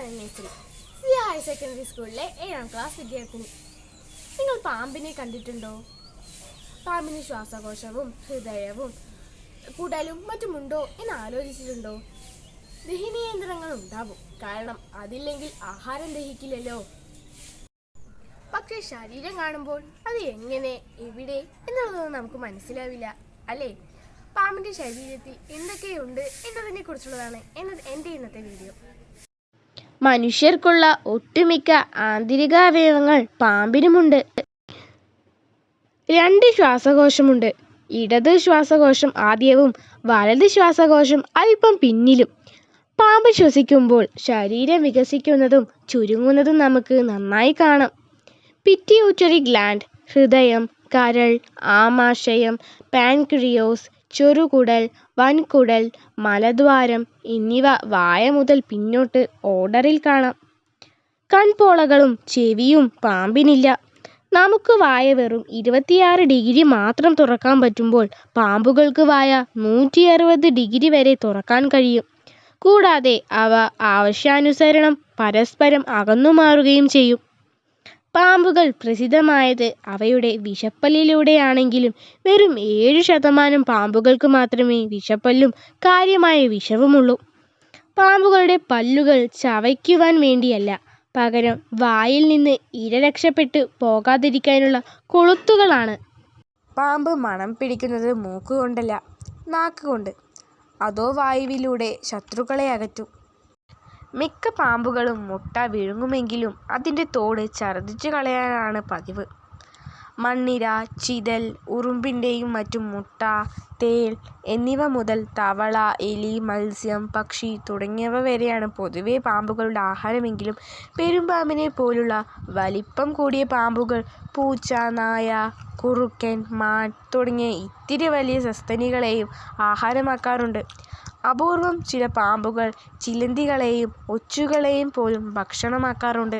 ഞാൻ higher secondary സ്കൂളിലെ ഏഴാം ക്ലാസ് വിദ്യാർത്ഥിനി. നിങ്ങൾ പാമ്പിനെ കണ്ടിട്ടുണ്ടോ? പാമ്പിന് ശ്വാസകോശവും ഹൃദയവും കുടലും മറ്റുമുണ്ടോ എന്ന് ആലോചിച്ചിട്ടുണ്ടോ? ദഹനേന്ദ്രങ്ങൾ ഉണ്ടാവും. കാരണം അതില്ലെങ്കിൽ ആഹാരം ദഹിക്കില്ലല്ലോ. പക്ഷെ ശരീരം കാണുമ്പോൾ അത് എങ്ങനെ എവിടെ എന്നുള്ളതൊന്നും നമുക്ക് മനസ്സിലാവില്ല അല്ലേ? പാമ്പിന്റെ ശരീരത്തിൽ എന്തൊക്കെയുണ്ട് എന്നതിനെ കുറിച്ചുള്ളതാണ് എന്നത് എന്റെ ഇന്നത്തെ വീഡിയോ മനുഷ്യർക്കുള്ള ഒട്ടുമിക്ക ആന്തരികാവയവങ്ങൾ പാമ്പിനുമുണ്ട്. രണ്ട് ശ്വാസകോശമുണ്ട്. ഇടത് ശ്വാസകോശം ആദ്യവും വലത് ശ്വാസകോശം അല്പം പിന്നിലും. പാമ്പ് ശ്വസിക്കുമ്പോൾ ശരീരം വികസിക്കുന്നതും ചുരുങ്ങുന്നതും നമുക്ക് നന്നായി കാണാം. പിറ്റ്യൂട്ടറി ഗ്ലാൻഡ് ഹൃദയം കരൾ ആമാശയം പാൻക്രിയോസ് ചെറുകുടൽ വൻകുടൽ മലദ്വാരം എന്നിവ വായ മുതൽ പിന്നോട്ട് ഓർഡറിൽ കാണാം. കൺപോളകളും ചെവിയും പാമ്പിനില്ല. നമുക്ക് വായ വെറും ഇരുപത്തിയാറ് ഡിഗ്രി മാത്രം തുറക്കാൻ പറ്റുമ്പോൾ പാമ്പുകൾക്ക് വായ നൂറ്റി അറുപത് ഡിഗ്രി വരെ തുറക്കാൻ കഴിയും. കൂടാതെ അവ ആവശ്യാനുസരണം പരസ്പരം അകന്നു മാറുകയും ചെയ്യും. പാമ്പുകൾ പ്രസിദ്ധമായത് അവയുടെ വിഷപ്പല്ലിലൂടെയാണെങ്കിലും വെറും ഏഴ് ശതമാനം പാമ്പുകൾക്ക് മാത്രമേ വിഷപ്പല്ലും കാര്യമായ വിഷവുമുള്ളൂ. പാമ്പുകളുടെ പല്ലുകൾ ചവയ്ക്കുവാൻ വേണ്ടിയല്ല. പകരം വായിൽ നിന്ന് ഇര രക്ഷപ്പെട്ടു പോകാതിരിക്കാനുള്ള കൊളുത്തുകളാണ്. പാമ്പ് മണം പിടിക്കുന്നത് മൂക്കുകൊണ്ടല്ല നാക്കുകൊണ്ട് അതോ വായുവിലൂടെ ശത്രുക്കളെ അകറ്റും. മിക്ക പാമ്പുകളും മുട്ട വിഴുങ്ങുമെങ്കിലും അതിന്റെ തോട് ഛർദ്ദിച്ചു കളയാനാണ് പതിവ്. മണ്ണിര ചിതൽ ഉറുമ്പിന്റെയും മറ്റും മുട്ട തേൾ എന്നിവ മുതൽ തവള എലി മത്സ്യം പക്ഷി തുടങ്ങിയവ വരെയാണ് പൊതുവേ പാമ്പുകളുടെ ആഹാരമെങ്കിലും പെരുമ്പാമ്പിനെ പോലുള്ള വലിപ്പം കൂടിയ പാമ്പുകൾ പൂച്ച നായ കുറുക്കൻ മാൻ തുടങ്ങിയ ഇത്തിരി വലിയ സസ്തനികളെയും ആഹാരമാക്കാറുണ്ട്. അപൂർവം ചില പാമ്പുകൾ ചിലന്തികളെയും ഒച്ചുകളെയും പോലും ഭക്ഷണമാക്കാറുണ്ട്.